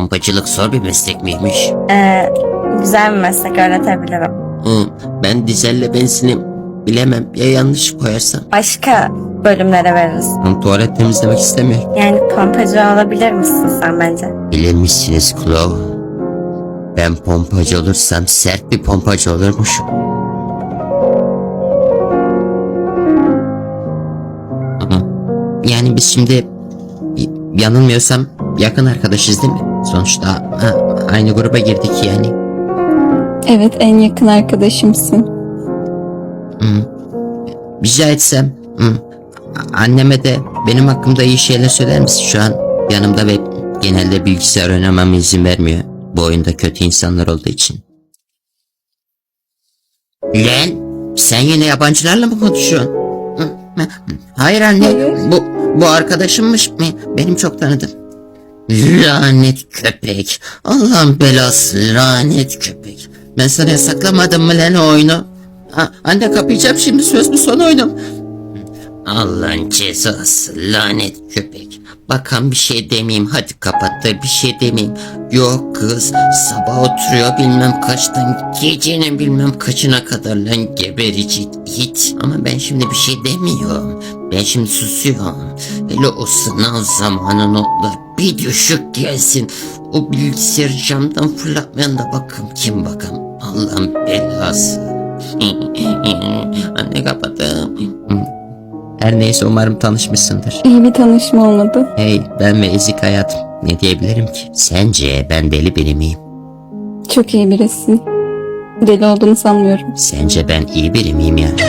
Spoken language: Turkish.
Pompacılık zor bir meslek miymiş? Ee, güzel bir meslek öğretebilirim. Hı, ben dizelle benzinim. Bilemem ya yanlış koyarsam. Başka bölümlere veririz. Hı, tuvalet temizlemek istemiyorum. Yani pompacı olabilir misin sen bence? Bilir misiniz? Ben pompacı olursam sert bir pompacı olurmuşum. Hı. Yani biz şimdi yanılmıyorsam yakın arkadaşız değil mi? Sonuçta ha, aynı gruba girdik yani. Evet en yakın arkadaşımsın. Hı. Rica etsem a- anneme de benim hakkımda iyi şeyler söyler misin şu an yanımda ve genelde bilgisayar oynamama izin vermiyor. Bu oyunda kötü insanlar olduğu için. Lan sen yine yabancılarla mı konuşuyorsun? Hayır anne bu bu arkadaşımmış benim çok tanıdım. Lanet köpek. Allah'ın belası lanet köpek. Ben sana yasaklamadım mı lan oyunu? Ha, anne kapayacağım şimdi söz mü son oyunum. Allah'ın cezası lanet köpek. Bakan bir şey demeyeyim hadi kapat bir şey demeyeyim. Yok kız sabah oturuyor bilmem kaçtan gecenin bilmem kaçına kadar lan geberici it. Ama ben şimdi bir şey demiyorum. Ben şimdi susuyorum. Hele o sınav zamanı notlar bir düşük gelsin. O bilgisayarı camdan fırlatmayan da bakım kim bakım. Allah'ın belası. Anne kapattım. Her neyse umarım tanışmışsındır. İyi bir tanışma olmadı. Hey ben ve ezik hayatım. Ne diyebilirim ki? Sence ben deli biri miyim? Çok iyi birisin. Deli olduğunu sanmıyorum. Sence ben iyi biri miyim yani?